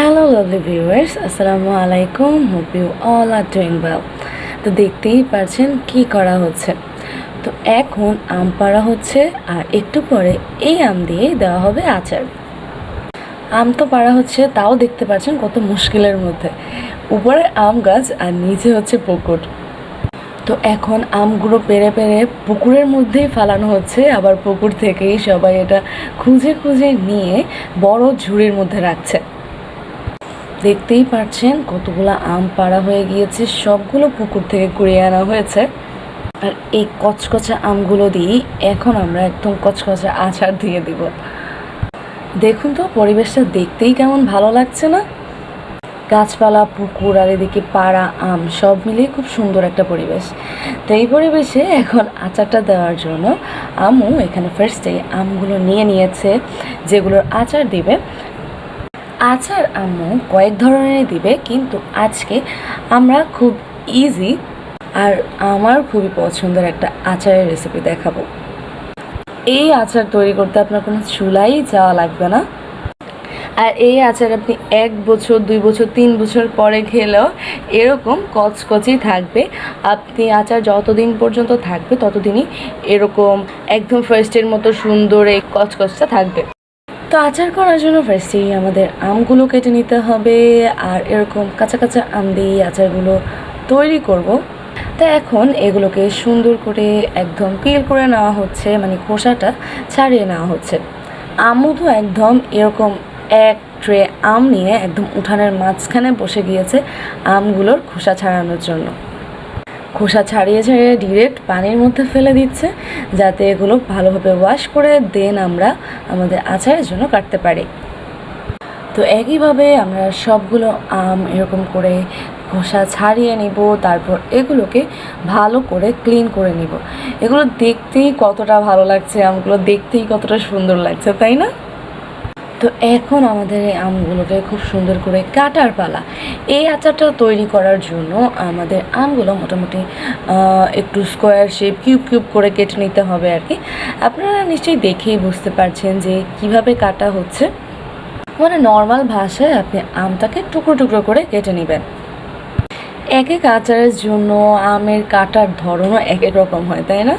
Hello lovely viewers আসসালামু আলাইকুম hope you all are doing well তো দেখতেই পারছেন কি করা হচ্ছে। তো এখন আম পাড়া হচ্ছে আর একটু পরে এই আম দিয়ে দেওয়া হবে আচার। আম তো পাড়া হচ্ছে, তাও দেখতে পাচ্ছেন কত মুশকিলের মধ্যে। উপরে আম গাছ আর নিচে হচ্ছে পুকুর। তো এখন আমগুলো পেরে পেরে পুকুরের মধ্যেই ফালানো হচ্ছে। আবার পুকুর থেকেই সবাই এটা খুঁজে খুঁজে নিয়ে বড় ঝুড়ির মধ্যে রাখছে। দেখতেই পাচ্ছেন কতগুলো আম পাড়া হয়ে গিয়েছে, সবগুলো পুকুর থেকে কুড়িয়ে আনা হয়েছে। আর এই কচকচা আমগুলো দিয়েই এখন আমরা একদম কচকচা আচার দিয়ে দিব। দেখুন তো, পরিবেশটা দেখতেই কেমন ভালো লাগছে না? গাছপালা, পুকুর আর এদিকে পাড়া, আম, সব মিলিয়ে খুব সুন্দর একটা পরিবেশ। তো এই পরিবেশে এখন আচারটা দেওয়ার জন্য আমু এখানে ফার্স্টে আমগুলো নিয়ে নিয়েছে, যেগুলোর আচার দিবে। আচার আম্মু কয়েক ধরনের দিবে, কিন্তু আজকে আমরা খুব ইজি আর আমার খুবই পছন্দের একটা আচারের রেসিপি দেখাবো। এই আচার তৈরি করতে আপনার কোনো চুলাই যাওয়া লাগবে না। আর এই আচার আপনি এক বছর, দুই বছর, তিন বছর পরে খেলেও এরকম কচকচই থাকবে। আপনি আচার যতদিন পর্যন্ত থাকবে, ততদিনই এরকম একদম ফার্স্টের মতো সুন্দর এই কচকচটা থাকবে। তো আচার করার জন্য ফার্স্টেই আমাদের আমগুলো কেটে নিতে হবে আর এরকম কাঁচা কাঁচা আম দিয়ে আচারগুলো তৈরি করব। তো এখন এগুলোকে সুন্দর করে একদম পিল করে নেওয়া হচ্ছে মানে খোসাটা ছাড়িয়ে নেওয়া হচ্ছে। আমও তো একদম এরকম এক ট্রে আম নিয়ে একদম উঠানের মাঝখানে বসে গিয়েছে আমগুলোর খোসা ছাড়ানোর জন্য। খোসা ছাড়িয়ে ছাড়িয়ে ডিরেক্ট পানির মধ্যে ফেলে দিচ্ছে, যাতে এগুলো ভালোভাবে ওয়াশ করে দেন আমরা আমাদের আচারের জন্য কাটতে পারি। তো একইভাবে আমরা সবগুলো আম এরকম করে খোসা ছাড়িয়ে নিব, তারপর এগুলোকে ভালো করে ক্লিন করে নিব। এগুলো দেখতেই কতটা ভালো লাগছে, আমগুলো দেখতেই কতটা সুন্দর লাগছে, তাই না? তো এখন আমাদের এই আমগুলোকে খুব সুন্দর করে কাটার পালা। এই আচারটা তৈরি করার জন্য আমাদের আমগুলো মোটামুটি একটু স্কোয়ার শেপ কিউব কিউব করে কেটে নিতে হবে আর কি। আপনারা নিশ্চয়ই দেখেই বুঝতে পারছেন যে কীভাবে কাটা হচ্ছে। মানে নর্মাল ভাষায় আপনি আমটাকে টুকরো টুকরো করে কেটে নেবেন। এক এক আচারের জন্য আমের কাটার ধরনও এক এক রকম হয়, তাই না?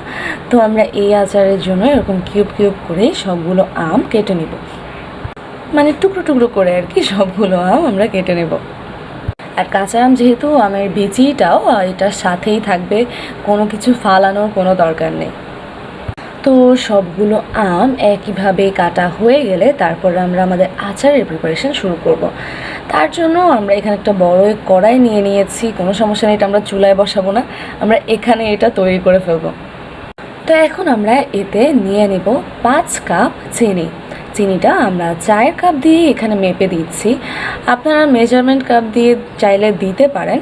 তো আমরা এই আচারের জন্য এরকম কিউব কিউব করে সবগুলো আম কেটে নিব। মানে টুকরো টুকরো করে আর কি সবগুলো আম আমরা কেটে নেব। আর কাঁচা আম যেহেতু আমের বিচিটাও এটার সাথেই থাকবে, কোনো কিছু ফালানোর কোনো দরকার নেই। তো সবগুলো আম একইভাবে কাটা হয়ে গেলে তারপর আমরা আমাদের আচারের প্রিপারেশন শুরু করব। তার জন্য আমরা এখানে একটা বড় কড়াই নিয়ে নিয়েছি, কোনো সমস্যা নেই, এটা আমরা চুলায় বসাবো না, আমরা এখানে এটা তৈরি করে ফেলব। তো এখন আমরা এতে নিয়ে নেব পাঁচ কাপ চিনি। চিনিটা আমরা চায়ের কাপ দিয়ে এখানে মেপে দিচ্ছি। আপনারা মেজারমেন্ট কাপ দিয়ে চাইলে দিতে পারেন।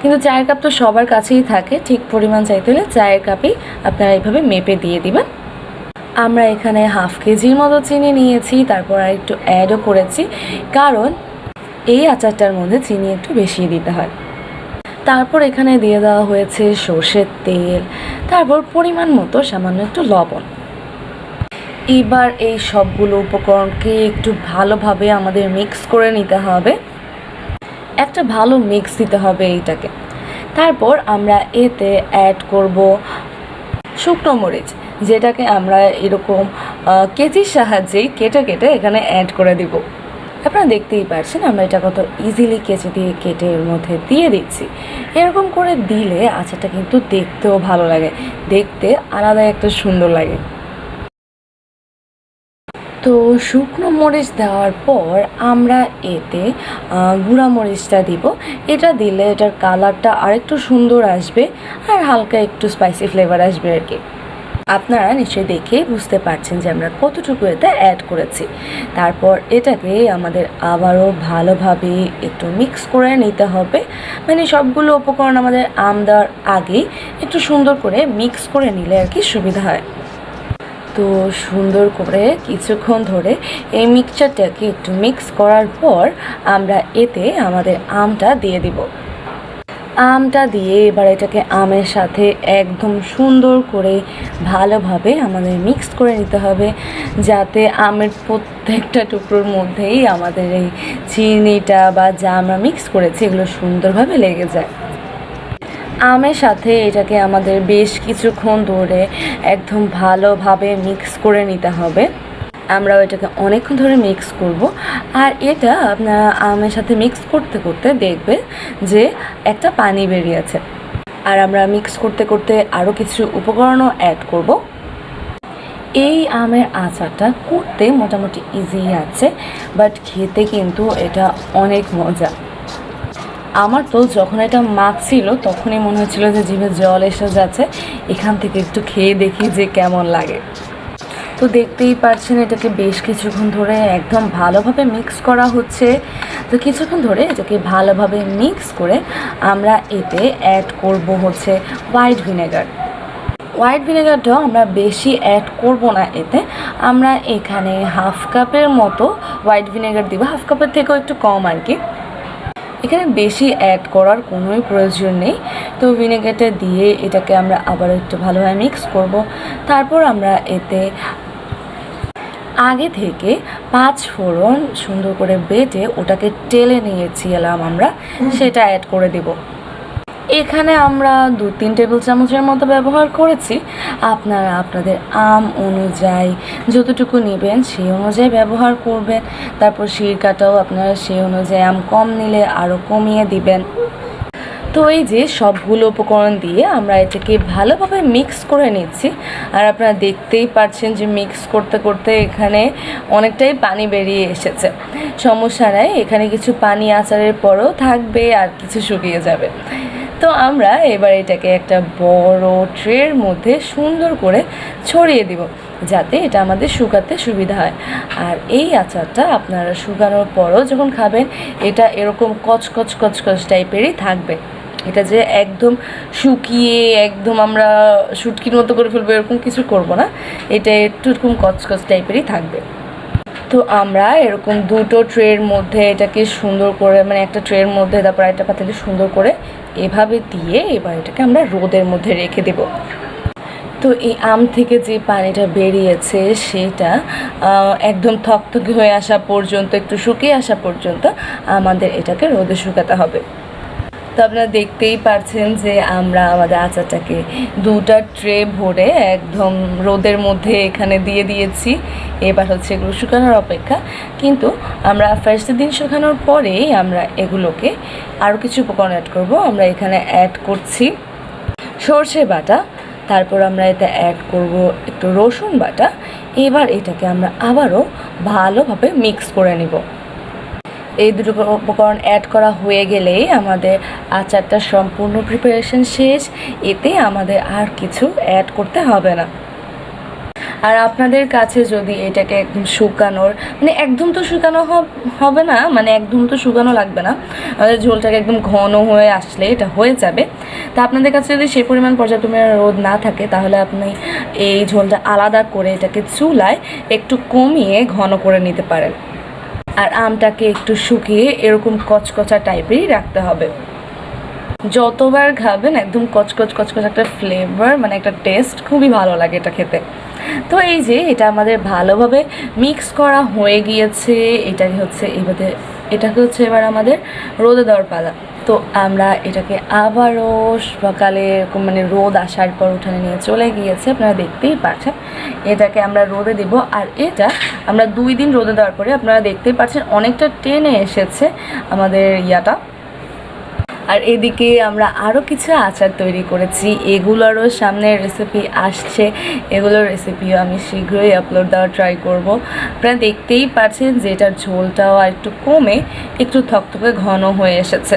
কিন্তু চায়ের কাপ তো সবার কাছেই থাকে, ঠিক পরিমাণ চাইতে হলে চায়ের কাপেই আপনারা এইভাবে মেপে দিয়ে দিবেন। আমরা এখানে হাফ কেজির মতো চিনি নিয়েছি, তারপর আর একটু অ্যাডও করেছি, কারণ এই আচারটার মধ্যে চিনি একটু বেশি দিতে হয়। তারপর এখানে দিয়ে দেওয়া হয়েছে সর্ষের তেল, তারপর পরিমাণ মতো সামান্য একটু লবণ। এবার এই সবগুলো উপকরণকে একটু ভালোভাবে আমাদের মিক্স করে নিতে হবে। একটা ভালো মিক্স দিতে হবে এইটাকে। তারপর আমরা এতে অ্যাড করব শুকনো মরিচ, যেটাকে আমরা এরকম কেচির সাহায্যেই কেটে কেটে এখানে অ্যাড করে দিব। আপনারা দেখতেই পারছেন, আমরা এটা কত ইজিলি কেচি দিয়ে কেটে এর মধ্যে দিয়ে দিচ্ছি। এরকম করে দিলে আচারটা কিন্তু দেখতেও ভালো লাগে। দেখতে আলাদা একটা সুন্দর লাগে। তো শুকনো মরিচ দেওয়ার পর আমরা এতে গুঁড়া মরিচটা দিব। এটা দিলে এটার কালারটা আরেকটু সুন্দর আসবে আর হালকা একটু স্পাইসি ফ্লেভার আসবে আর কি। আপনারা নিশ্চয়ই দেখেই বুঝতে পারছেন যে আমরা কতটুকু এতে অ্যাড করেছি। তারপর এটাকে আমাদের আবারও ভালোভাবে একটু মিক্স করে নিতে হবে। মানে সবগুলো উপকরণ আমাদের আম দেওয়ার আগেই একটু সুন্দর করে মিক্স করে নিলে আর কি সুবিধা হয়। তো সুন্দর করে কিছুক্ষণ ধরে এই মিক্সচারটাকে একটু মিক্স করার পর আমরা এতে আমাদের আমটা দিয়ে দিব। আমটা দিয়ে এবার এটাকে আমের সাথে একদম সুন্দর করে ভালোভাবে আমাদের মিক্স করে নিতে হবে, যাতে আমের প্রত্যেকটা টুকরোর মধ্যেই আমাদের এই চিনিটা বা যা আমরা মিক্স করেছি এগুলো সুন্দরভাবে লেগে যায়। আমের সাথে এটাকে আমাদের বেশ কিছুক্ষণ ধরে একদম ভালোভাবে মিক্স করে নিতে হবে। আমরা এটাকে অনেকক্ষণ ধরে মিক্স করব। আর এটা আপনারা আমের সাথে মিক্স করতে করতে দেখবে যে একটা পানি বেরিয়েছে আর আমরা মিক্স করতে করতে আরও কিছু উপকরণও অ্যাড করব। এই আমের আচারটা করতে মোটামুটি ইজি আছে বাট খেতে কিন্তু এটা অনেক মজা। আমার তো যখন এটা মাখছিল তখনই মনে হচ্ছিল যে জিভে জল এসে যাচ্ছে। এখান থেকে একটু খেয়ে দেখি যে কেমন লাগে। তো দেখতেই পাচ্ছেন এটাকে বেশ কিছুক্ষণ ধরে একদম ভালোভাবে মিক্স করা হচ্ছে। তো কিছুক্ষণ ধরে এটাকে ভালোভাবে মিক্স করে আমরা এতে অ্যাড করব হচ্ছে হোয়াইট ভিনেগার হোয়াইট ভিনেগারটাও আমরা বেশি অ্যাড করব না এতে। আমরা এখানে হাফ কাপের মতো হোয়াইট ভিনেগার দিব। হাফ কাপের থেকেও একটু কম আর কি। এখানে বেশি অ্যাড করার কোনোই প্রয়োজন নেই। তো ভিনেগারটা দিয়ে এটাকে আমরা আবার একটু ভালোভাবে মিক্স করব। তারপর আমরা এতে আগে থেকে পাঁচ ফোড়ন সুন্দর করে বেটে ওটাকে টেলে নিয়েছিলাম আমরা সেটা অ্যাড করে দেব। এখানে আমরা দু, তিন টেবিল চামচের মতো ব্যবহার করেছি। আপনারা আপনাদের আম অনুযায়ী যতটুকু নেবেন সেই অনুযায়ী ব্যবহার করবেন। তারপর শিরকাটাও আপনারা সেই অনুযায়ী আম কম নিলে আরও কমিয়ে দিবেন। তো এই যে সবগুলো উপকরণ দিয়ে আমরা এটাকে ভালোভাবে মিক্স করে নিচ্ছি। আর আপনারা দেখতেই পাচ্ছেন যে মিক্স করতে করতে এখানে অনেকটাই পানি বেরিয়ে এসেছে। সমস্যা নাই, এখানে কিছু পানি আচারের পরও থাকবে আর কিছু শুকিয়ে যাবে। তো আমরা এবার এটাকে একটা বড় ট্রের মধ্যে সুন্দর করে ছড়িয়ে দিব, যাতে এটা আমাদের শুকাতে সুবিধা হয়। আর এই আচারটা আপনারা শুকানোর পরও যখন খাবেন, এটা এরকম কচকচ কচকচ টাইপেরই থাকবে। এটা যে একদম শুকিয়ে, একদম আমরা শুটকির মতো করে ফেলব, এরকম কিছু করব না। এটা একটু এরকম কচকচ টাইপেরই থাকবে। তো আমরা এরকম দুটো ট্রের মধ্যে এটাকে সুন্দর করে মানে একটা ট্রের মধ্যে, তারপর একটা পাতিলে সুন্দর করে এভাবে দিয়ে এবার এটাকে আমরা রোদের মধ্যে রেখে দেব। তো এই আম থেকে যে পানিটা বেরিয়েছে সেটা একদম থকথকে হয়ে আসা পর্যন্ত, একটু শুকিয়ে আসা পর্যন্ত আমাদের এটাকে রোদে শুকাতে হবে। তো আপনারা দেখতেই পারছেন যে আমরা আমাদের আচারটাকে দুটা ট্রে ভরে একদম রোদের মধ্যে এখানে দিয়ে দিয়েছি। এবার হচ্ছে এগুলো শুকানোর অপেক্ষা। কিন্তু আমরা ফার্স্ট দিন শুকানোর পরেই আমরা এগুলোকে আরও কিছু উপকরণ অ্যাড করব। আমরা এখানে অ্যাড করছি সর্ষে বাটা, তারপর আমরা এটা অ্যাড করব একটু রসুন বাটা। এবার এটাকে আমরা আবারও ভালোভাবে মিক্স করে নিব। এই দুটো উপকরণ অ্যাড করা হয়ে গেলেই আমাদের আচারটা সম্পূর্ণ প্রিপারেশন শেষ। এতে আমাদের আর কিছু অ্যাড করতে হবে না। আর আপনাদের কাছে যদি এটাকে একদম শুকানোর মানে একদম তো শুকানো হবে না মানে একদম তো শুকানো লাগবে না। আমাদের ঝোলটাকে একদম ঘন হয়ে আসলে এটা হয়ে যাবে। তা আপনাদের কাছে যদি সেই পরিমাণ পর্যাপ্ত রোদ না থাকে, তাহলে আপনি এই ঝোলটা আলাদা করে এটাকে চুলায় একটু কমিয়ে ঘন করে নিতে পারেন। আর আমটাকে একটু শুকিয়ে এরকম কচকচা টাইপেরই রাখতে হবে। যতবার খাবেন একদম কচকচ কচকচ একটা ফ্লেভার মানে একটা টেস্ট খুবই ভালো লাগে এটা খেতে। তো এই যে এটা আমাদের ভালোভাবে মিক্স করা হয়ে গিয়েছে, এটাই হচ্ছে এবারে, এটাকে হচ্ছে এবার আমাদের রোদে দেওয়ার পালা। তো আমরা এটাকে আবারও সকালে এরকম মানে রোদ আসার পর উঠানে নিয়ে চলে গিয়েছে, আপনারা দেখতেই পাচ্ছেন। এটাকে আমরা রোদে দেব আর এটা আমরা দুই দিন রোদে দেওয়ার পরে আপনারা দেখতেই পাচ্ছেন অনেকটা টেনে এসেছে আমাদের ইয়াটা। আর এদিকে আমরা আরও কিছু আচার তৈরি করেছি, এগুলোরও সামনের রেসিপি আসছে। এগুলোর রেসিপিও আমি শীঘ্রই আপলোড দেওয়ার ট্রাই করব। আপনারা দেখতেই পাচ্ছেন যে এটার ঝোলটাও একটু কমে একটু থকথকে ঘন হয়ে এসেছে।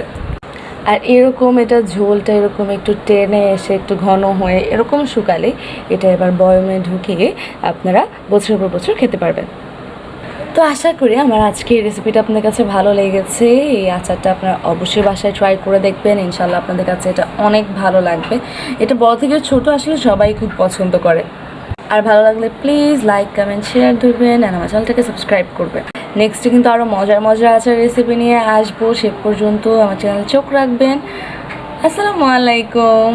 আর এরকম এটা ঝোলটা এরকম একটু টেনে এসে একটু ঘন হয়ে এরকম শুকালে এটা এবার বয়মে ঢুকিয়ে আপনারা বছরের পর বছর খেতে পারবেন। তো আশা করি আমার আজকের রেসিপিটা আপনাদের কাছে ভালো লেগেছে। এই আচারটা আপনারা অবশ্যই বাসায় ট্রাই করে দেখবেন। ইনশাল্লাহ আপনাদের কাছে এটা অনেক ভালো লাগবে। এটা বড় থেকে ছোট আসলে সবাই খুব পছন্দ করে। আর ভালো লাগলে প্লিজ লাইক কমেন্ট শেয়ার দেবেন আর আমার চ্যানেলটাকে সাবস্ক্রাইব করবেন। নেক্সটে কিন্তু আরও মজার মজার আচার রেসিপি নিয়ে আসব। সে পর্যন্ত আমার চ্যানেল চোখ রাখবেন। আসসালামু আলাইকুম।